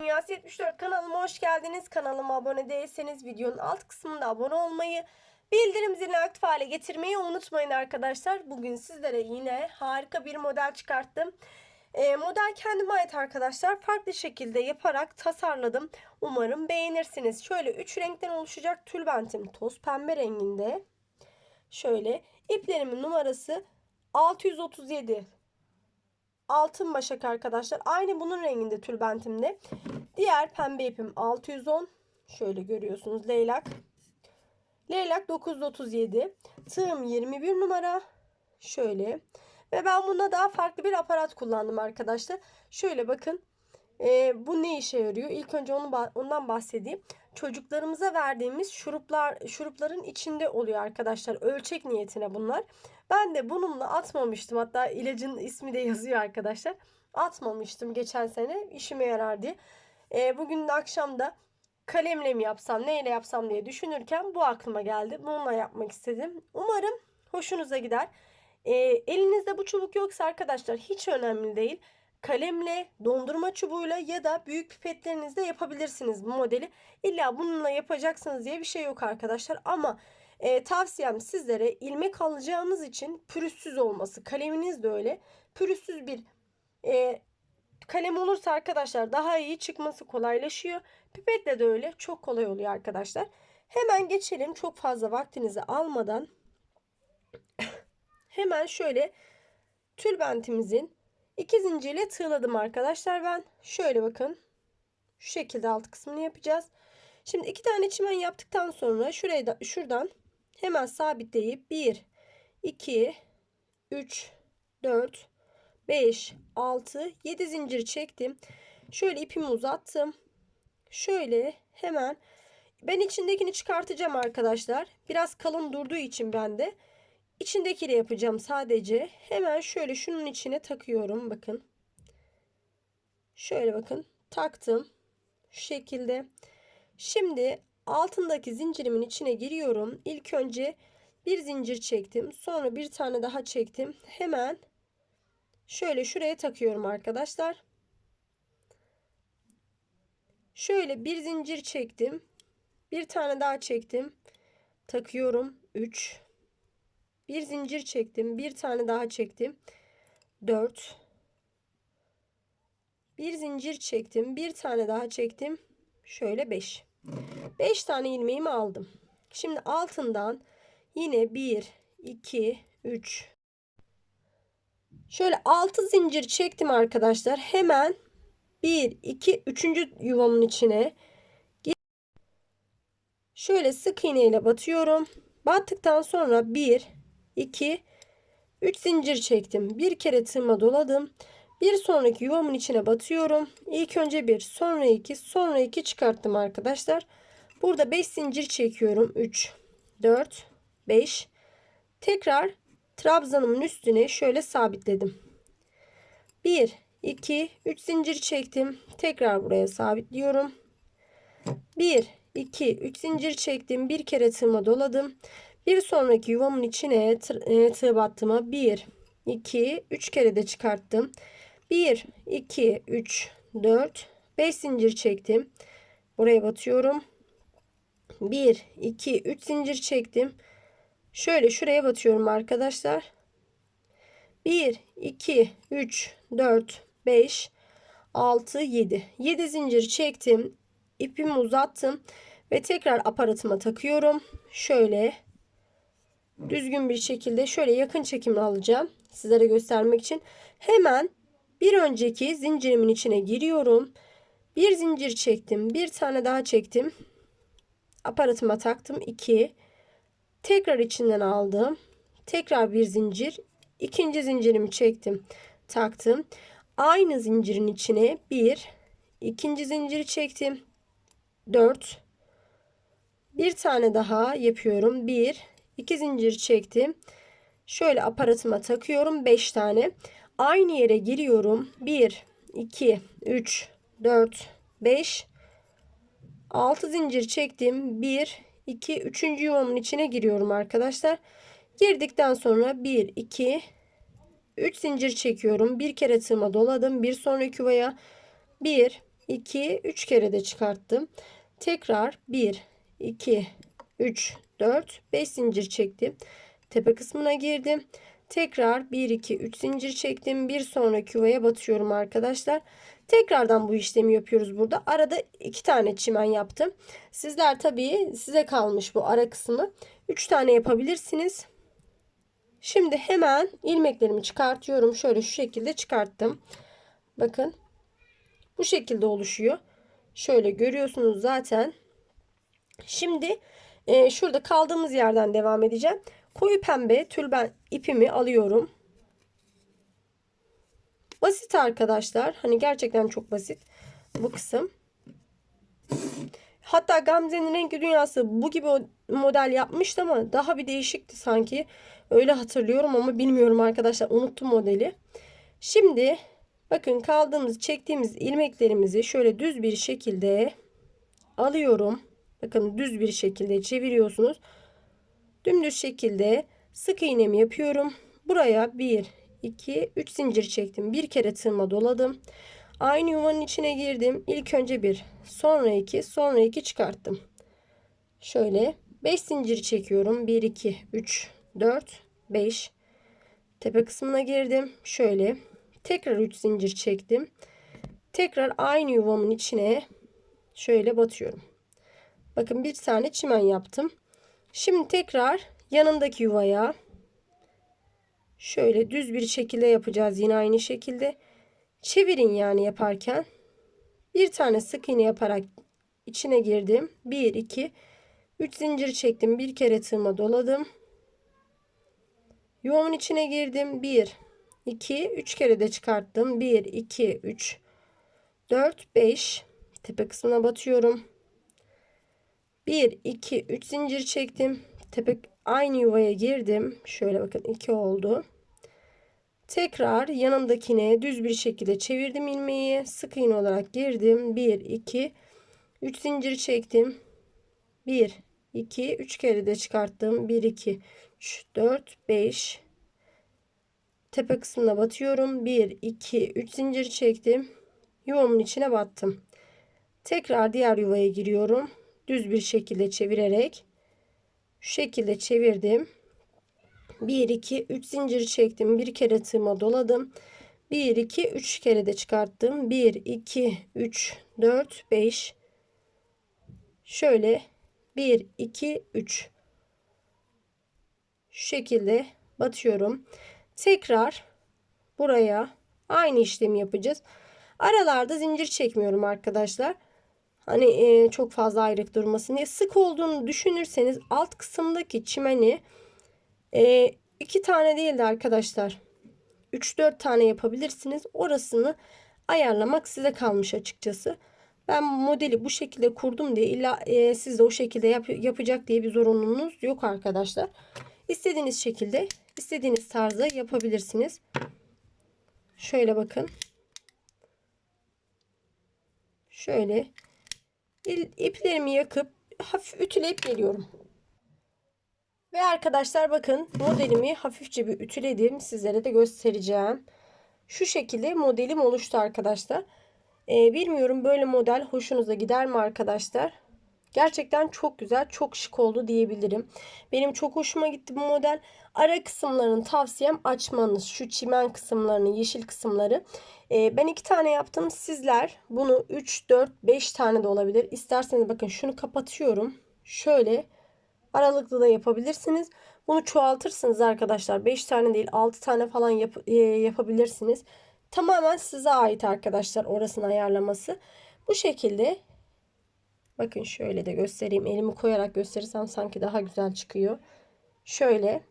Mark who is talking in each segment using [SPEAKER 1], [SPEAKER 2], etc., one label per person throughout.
[SPEAKER 1] Dünyası 74 kanalıma hoş geldiniz. Kanalıma abone değilseniz videonun alt kısmında abone olmayı, bildirim zilini aktif hale getirmeyi unutmayın arkadaşlar. Bugün sizlere yine harika bir model çıkarttım. Ee, model kendime ait arkadaşlar. Farklı şekilde yaparak tasarladım. Umarım beğenirsiniz. Şöyle 3 renkten oluşacak tülbentim toz pembe renginde. Şöyle iplerimin numarası 637 altın başak arkadaşlar. Aynı bunun renginde tülbentimde. Diğer pembe ipim 610. Şöyle görüyorsunuz leylak. Leylak 937. Tığım 21 numara. Şöyle. Ve ben bunda daha farklı bir aparat kullandım arkadaşlar. Şöyle bakın. Ee, bu ne işe yarıyor? İlk önce onu ondan bahsedeyim. Çocuklarımıza verdiğimiz şuruplar şurupların içinde oluyor arkadaşlar. Ölçek niyetine bunlar. Ben de bununla atmamıştım. Hatta ilacın ismi de yazıyor arkadaşlar. Atmamıştım geçen sene. işime yarar diye. E, bugün de akşamda kalemle mi yapsam neyle yapsam diye düşünürken bu aklıma geldi. Bununla yapmak istedim. Umarım hoşunuza gider. E, elinizde bu çubuk yoksa arkadaşlar hiç önemli değil. Kalemle, dondurma çubuğuyla ya da büyük pipetlerinizde yapabilirsiniz bu modeli. İlla bununla yapacaksınız diye bir şey yok arkadaşlar. Ama e, tavsiyem sizlere ilmek alacağınız için pürüzsüz olması. Kaleminiz de öyle. Pürüzsüz bir e, kalem olursa arkadaşlar daha iyi çıkması kolaylaşıyor. Pipetle de öyle. Çok kolay oluyor arkadaşlar. Hemen geçelim. Çok fazla vaktinizi almadan. Hemen şöyle tülbentimizin iki zincirle tığladım arkadaşlar ben. Şöyle bakın. Şu şekilde alt kısmını yapacağız. Şimdi iki tane çimen yaptıktan sonra şuraya da şuradan hemen sabitleyip 1 2 3 4 5 6 7 zincir çektim. Şöyle ipimi uzattım. Şöyle hemen ben içindekini çıkartacağım arkadaşlar. Biraz kalın durduğu için ben de içindekiyle yapacağım sadece. Hemen şöyle şunun içine takıyorum bakın. Şöyle bakın taktım. Şu şekilde. Şimdi altındaki zincirimin içine giriyorum. İlk önce bir zincir çektim. Sonra bir tane daha çektim. Hemen şöyle şuraya takıyorum arkadaşlar. Şöyle bir zincir çektim. Bir tane daha çektim. Takıyorum. 3 bir zincir çektim. Bir tane daha çektim. 4 bir zincir çektim. Bir tane daha çektim. Şöyle 5. 5 tane ilmeğimi aldım. Şimdi altından yine 1, 2, 3. Şöyle 6 zincir çektim arkadaşlar. Hemen 1, 2, 3. yuvamın içine şöyle sık iğne ile batıyorum. Battıktan sonra 1, 2, 3 zincir çektim. Bir kere tığıma doladım. Bir sonraki yuvamın içine batıyorum. İlk önce bir, sonra iki, sonra iki çıkarttım arkadaşlar. Burada 5 zincir çekiyorum. 3, 4, 5. Tekrar trabzanımın üstüne şöyle sabitledim. 1, 2, 3 zincir çektim. Tekrar buraya sabitliyorum. 1, 2, 3 zincir çektim. Bir kere tığıma doladım. Bir sonraki yuvamın içine e, tığ battığıma 1, 2, 3 kere de çıkarttım. 1, 2, 3, 4, 5 zincir çektim. Buraya batıyorum. 1, 2, 3 zincir çektim. Şöyle şuraya batıyorum arkadaşlar. 1, 2, 3, 4, 5, 6, 7. 7 zincir çektim. İpimi uzattım. Ve tekrar aparatıma takıyorum. Şöyle düzgün bir şekilde şöyle yakın çekimle alacağım. Sizlere göstermek için. Hemen bir önceki zincirimin içine giriyorum. Bir zincir çektim. Bir tane daha çektim. Aparatıma taktım. 2. Tekrar içinden aldım. Tekrar bir zincir. ikinci zincirimi çektim. Taktım. Aynı zincirin içine bir. ikinci zinciri çektim. 4. Bir tane daha yapıyorum. 1. 2 zincir çektim. Şöyle aparatıma takıyorum. 5 tane. Aynı yere giriyorum. 1, 2, 3, 4, 5, 6 zincir çektim. 1, 2, 3. yuvamın içine giriyorum arkadaşlar. Girdikten sonra 1, 2, 3 zincir çekiyorum. Bir kere tığıma doladım. Bir sonraki yuvaya 1, 2, 3 kere de çıkarttım. Tekrar 1, 2, 3, 4, 5 zincir çektim. Tepe kısmına girdim. Tekrar 1, 2, 3 zincir çektim. Bir sonraki yuvaya batıyorum arkadaşlar. Tekrardan bu işlemi yapıyoruz burada. Arada iki tane çimen yaptım. Sizler tabii size kalmış bu ara kısmı. 3 tane yapabilirsiniz. Şimdi hemen ilmeklerimi çıkartıyorum. Şöyle şu şekilde çıkarttım. Bakın. Bu şekilde oluşuyor. Şöyle görüyorsunuz zaten. Şimdi e, şurada kaldığımız yerden devam edeceğim. Koyu pembe tülben ipimi alıyorum. Basit arkadaşlar. Hani gerçekten çok basit bu kısım. Hatta Gamze'nin renkli dünyası bu gibi model yapmıştı ama daha bir değişikti sanki. Öyle hatırlıyorum ama bilmiyorum arkadaşlar. Unuttum modeli. Şimdi bakın kaldığımız çektiğimiz ilmeklerimizi şöyle düz bir şekilde alıyorum. Bakın düz bir şekilde çeviriyorsunuz. Dümdüz şekilde sık iğnemi yapıyorum. Buraya 1, 2, 3 zincir çektim. Bir kere tığıma doladım. Aynı yuvanın içine girdim. İlk önce bir, sonra iki, sonra iki çıkarttım. Şöyle 5 zincir çekiyorum. 1, 2, 3, 4, 5. Tepe kısmına girdim. Şöyle tekrar 3 zincir çektim. Tekrar aynı yuvamın içine şöyle batıyorum. Bakın bir tane çimen yaptım. Şimdi tekrar yanındaki yuvaya şöyle düz bir şekilde yapacağız yine aynı şekilde. Çevirin yani yaparken. Bir tane sık iğne yaparak içine girdim. 1 2 3 zincir çektim. Bir kere tığıma doladım. Yuvamın içine girdim. 1 2 3 kere de çıkarttım. 1 2 3 4 5 tepe kısmına batıyorum. 1 2 3 zincir çektim. Tepe aynı yuvaya girdim. Şöyle bakın 2 oldu. Tekrar yanındakine düz bir şekilde çevirdim ilmeği. Sık iğne olarak girdim. 1 2 3 zincir çektim. 1 2 3 kere de çıkarttım. 1 2 3 4 5 tepe kısmına batıyorum. 1 2 3 zincir çektim. Yuvamın içine battım. Tekrar diğer yuvaya giriyorum. Düz bir şekilde çevirerek şu şekilde çevirdim. 1 2 3 zincir çektim. Bir kere tığıma doladım. 1 2 3 kere de çıkarttım. 1 2 3 4 5 şöyle 1 2 3 şu şekilde batıyorum. Tekrar buraya aynı işlemi yapacağız. Aralarda zincir çekmiyorum arkadaşlar. Hani e, çok fazla ayrık durmasın diye. Sık olduğunu düşünürseniz alt kısımdaki çimeni e, iki tane değil de arkadaşlar 3-4 tane yapabilirsiniz. Orasını ayarlamak size kalmış açıkçası. Ben modeli bu şekilde kurdum diye illa e, siz de o şekilde yap, yapacak diye bir zorunluluğunuz yok arkadaşlar. İstediğiniz şekilde istediğiniz tarzda yapabilirsiniz. Şöyle bakın. Şöyle iplerimi yakıp hafif ütüleyip geliyorum. Ve arkadaşlar bakın modelimi hafifçe bir ütüledim. Sizlere de göstereceğim. Şu şekilde modelim oluştu arkadaşlar. Ee, bilmiyorum böyle model hoşunuza gider mi arkadaşlar? Gerçekten çok güzel, çok şık oldu diyebilirim. Benim çok hoşuma gitti bu model. Ara kısımlarını tavsiyem açmanız. Şu çimen kısımlarını, yeşil kısımları. Ee, ben iki tane yaptım. Sizler bunu 3, 4, 5 tane de olabilir. İsterseniz bakın şunu kapatıyorum. Şöyle aralıklı da yapabilirsiniz. Bunu çoğaltırsınız arkadaşlar. 5 tane değil 6 tane falan yap e, yapabilirsiniz. Tamamen size ait arkadaşlar orasını ayarlaması. Bu şekilde bakın şöyle de göstereyim. Elimi koyarak gösterirsem sanki daha güzel çıkıyor. Şöyle.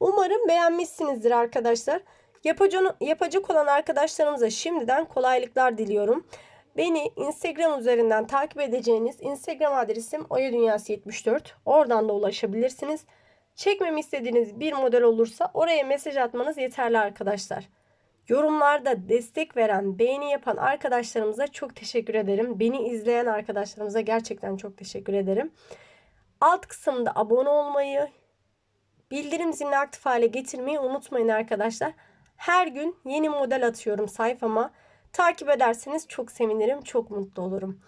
[SPEAKER 1] Umarım beğenmişsinizdir arkadaşlar. Yapacak, yapacak olan arkadaşlarımıza şimdiden kolaylıklar diliyorum. Beni Instagram üzerinden takip edeceğiniz Instagram adresim oyadunyası74. Oradan da ulaşabilirsiniz. Çekmemi istediğiniz bir model olursa oraya mesaj atmanız yeterli arkadaşlar. Yorumlarda destek veren, beğeni yapan arkadaşlarımıza çok teşekkür ederim. Beni izleyen arkadaşlarımıza gerçekten çok teşekkür ederim. Alt kısımda abone olmayı, bildirim zilini aktif hale getirmeyi unutmayın arkadaşlar. Her gün yeni model atıyorum sayfama. Takip ederseniz çok sevinirim, çok mutlu olurum.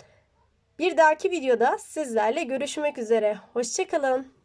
[SPEAKER 1] Bir dahaki videoda sizlerle görüşmek üzere. Hoşçakalın.